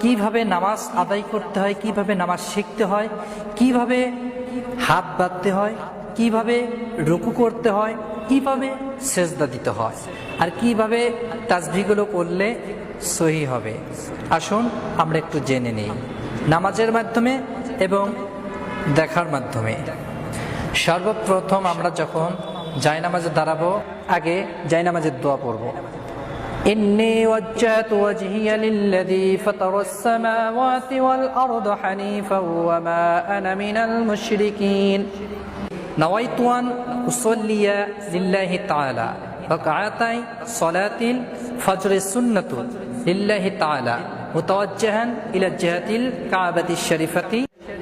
কীভাবে নামাজ আদায় করতে হয়, কীভাবে নামাজ শিখতে হয়, কীভাবে হাত বাঁধতে হয়, কীভাবে রুকু করতে হয়, কীভাবে সেজদা দিতে হয়, আর কীভাবে তাজভিগুলো করলে সহি হবে। আসুন, আমরা একটু জেনে নিই। নামাজের মাধ্যমে এবং দেখার মাধ্যমে। সর্বপ্রথম আমরা যখন জায়নামাজে দাঁড়াবো, আগে জায়নামাজের দোয়া পড়ব। إني وجهت وجهي للذي فطر السماوات والأرض حنيفا وما أنا من المشركين. نويت أن أصلي لله تعالى. ركعتي صلاة الفجر السنة لله تعالى. متوجها إلى جهة الكعبة الشريفة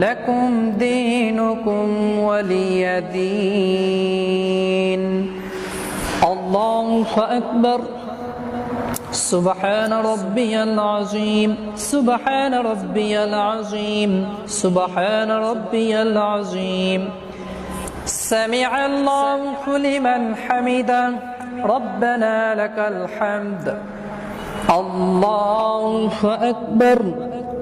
لكم دينكم ولي دين. الله أكبر. سبحان ربي العظيم. سبحان ربي العظيم. سبحان ربي العظيم. سمع الله لمن حمده. ربنا لك الحمد. الله أكبر.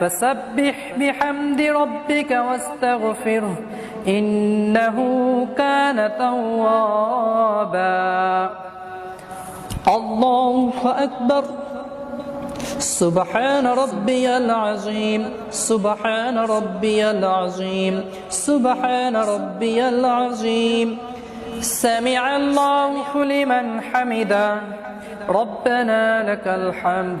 فسبح بحمد ربك واستغفره إنه كان توابا. الله أكبر. سبحان ربي العظيم. سبحان ربي العظيم. سبحان ربي العظيم. سمع الله لمن حمده. ربنا لك الحمد.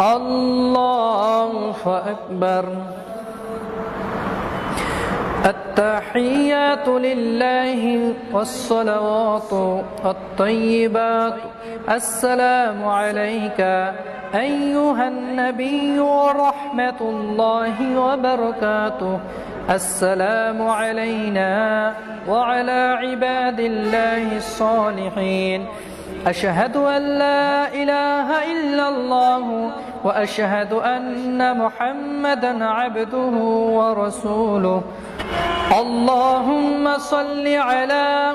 الله أكبر التحيات لله والصلوات الطيبات السلام عليك أيها النبي ورحمة الله وبركاته السلام علينا وعلى عباد الله الصالحين أشهد أن لا إله إلا الله وأشهد أن محمدا عبده ورسوله. اللهم صل على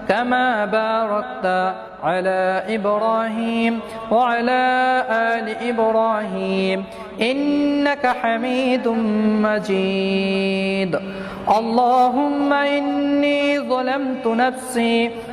كما باركت على إبراهيم وعلى آل إبراهيم إنك حميد مجيد. اللهم إني ظلمت نفسي